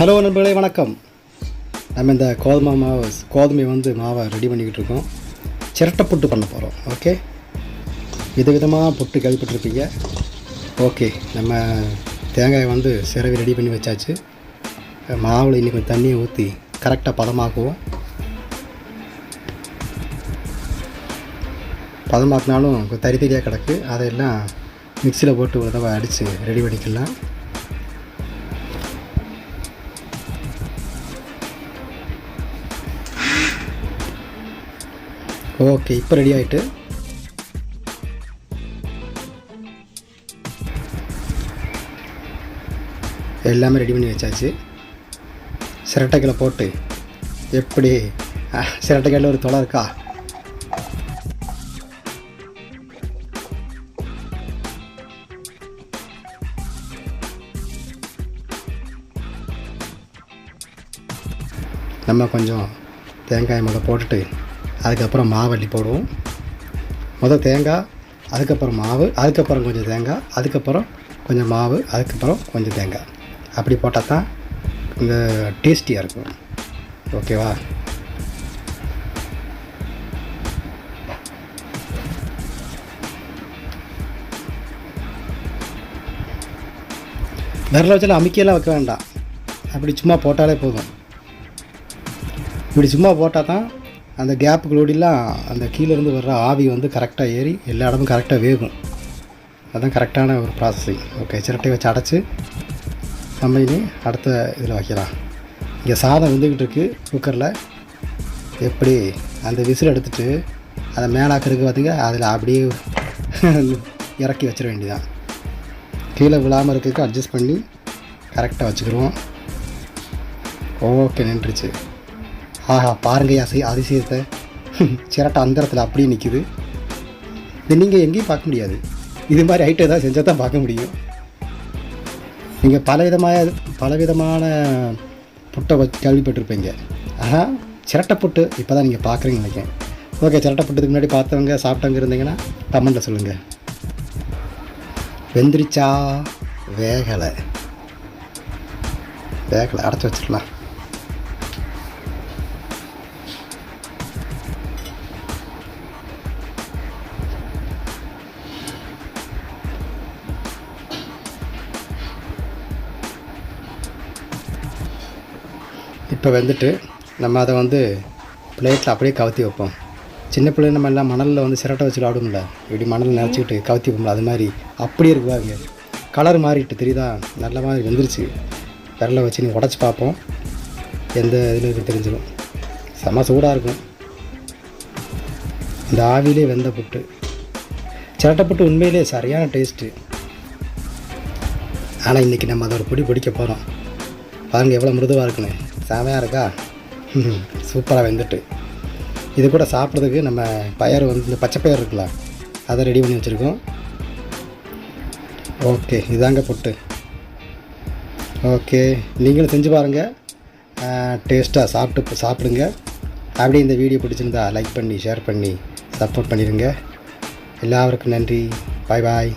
Hello நண்பர்களே வணக்கம். நம்ம இந்த கோதுமை மாவு கோதுமை வந்து மாவை ரெடி பண்ணிக்கிட்டு இருக்கோம் சிரட்டை புட்டு பண்ண போகிறோம் ஓகே விதவிதமாக புட்டு கேள்விப்பட்டிருப்பீங்க ஓகே நம்ம தேங்காயை வந்து சிறவி ரெடி பண்ணி வச்சாச்சு. மாவில் இன்றைக்கி கொஞ்சம் தண்ணியை ஊற்றி கரெக்டாக பதமாக்குவோம். பதமாக்குனாலும் கொஞ்சம் தறி தறியாக கிடக்கு. அதையெல்லாம் மிக்சியில் போட்டு ஒரு தடவை அடித்து ரெடி பண்ணிக்கலாம். ஓகே இப்போ ரெடி ஆகிட்டு எல்லாமே ரெடி பண்ணி வச்சாச்சு. சிரட்டைக்கில் போட்டு எப்படி சிரட்டைக்கில் ஒரு தொலை இருக்கா? நம்ம கொஞ்சம் தேங்காய் முதல் போட்டுட்டு அதுக்கப்புறம் மாவள்ளி போடுவோம். முதல் தேங்காய் அதுக்கப்புறம் மாவு அதுக்கப்புறம் கொஞ்சம் தேங்காய் அதுக்கப்புறம் கொஞ்சம் மாவு அதுக்கப்புறம் கொஞ்சம் தேங்காய் அப்படி போட்டால் தான் இந்த டேஸ்டியாக இருக்கும். ஓகேவா விரல வச்சாலும் அமுக்கியெல்லாம் வைக்க வேண்டாம். அப்படி சும்மா போட்டாலே போதும். இப்படி சும்மா போட்டால் தான் அந்த கேப்புகளோடலாம் அந்த கீழேருந்து வர்ற ஆவி வந்து கரெக்டாக ஏறி எல்லா இடமும் கரெக்டாக வேகும். அதுதான் கரெக்டான ஒரு ப்ராசஸிங் ஓகே சிரட்டை வச்சு அடைச்சி நம்ம இனி அடுத்த இதில் வைக்கலாம். இங்கே சாதம் வந்துக்கிட்டு இருக்குது குக்கரில் எப்படி அந்த விசில் எடுத்துட்டு அதை மேலாக்கிறதுக்கு பார்த்திங்க அதில் அப்படியே இறக்கி வச்சிட வேண்டியதான் கீழே விழாமல் இருக்கிறதுக்கு அட்ஜஸ்ட் பண்ணி கரெக்டாக வச்சுக்கிடுவோம் ஓகே நின்றுச்சு. ஆஹா பாருங்கய்யா அசி அதிசயத்தை. சிரட்டை அந்தரத்தில் அப்படியே நிற்கிது இது நீங்கள் எங்கேயும் பார்க்க முடியாது. இது மாதிரி ஐட்டம் ஏதாவது செஞ்சால் தான் பார்க்க முடியும். நீங்கள் பல பலவிதமான பல விதமான புட்டை கேள்விப்பட்டிருப்பீங்க. ஆனால் சிரட்டை புட்டு இப்போ தான் நீங்கள் பார்க்குறீங்க நினைக்கிறேன். ஓகே சிரட்டை புட்டுக்கு முன்னாடி பார்த்தவங்க சாப்பிட்டவங்க இருந்தீங்கன்னா கமெண்ட்டில் சொல்லுங்கள் வெந்திரிச்சா? வேகலை. வேகலை அடைச்சி வச்சிடலாம். இப்போ வந்துட்டு நம்ம அதை வந்து பிளேட்டில் அப்படியே கவுத்தி வைப்போம். சின்ன பிள்ளை நம்ம எல்லாம் மணலில் வந்து சிரட்டை வச்சு விளாடும்ல இப்படி மணல் நினச்சிக்கிட்டு கவுத்தி வைப்போம்ல அது மாதிரி. அப்படியே இருக்கு பாருங்க கலர் மாறிட்டு தெரியுதா? நல்ல மாதிரி வெந்துருச்சு. விரலை வச்சு நீ உடச்சி பார்ப்போம். எந்த இதில் தெரிஞ்சிடும். செம சூடாக இருக்கும். இந்த ஆவிலே வெந்த புட்டு. சிரட்டை புட்டு உண்மையிலே சரியான டேஸ்ட்டு ஆனால் இன்றைக்கி நம்ம அதை ஒரு பொடி பிடிக்க போகிறோம் பாருங்கள் எவ்வளோ மிருதுவாக இருக்குன்னு. செமையாக இருக்கா? சூப்பராக வெந்துட்டு. இது கூட சாப்பிட்றதுக்கு நம்ம பயறு வந்து இந்த பச்சை பயிர் இருக்குல்ல அதை ரெடி பண்ணி வச்சுருக்கோம். ஓகே இதாங்க புட்டு. ஓகே நீங்களும் செஞ்சு பாருங்கள் டேஸ்ட்டாக சாப்பிட்டு சாப்பிடுங்க. அப்படியே இந்த வீடியோ பிடிச்சிருந்தா லைக் பண்ணி ஷேர் பண்ணி சப்போர்ட் பண்ணிடுங்க எல்லாருக்கும் நன்றி. பாய் பாய்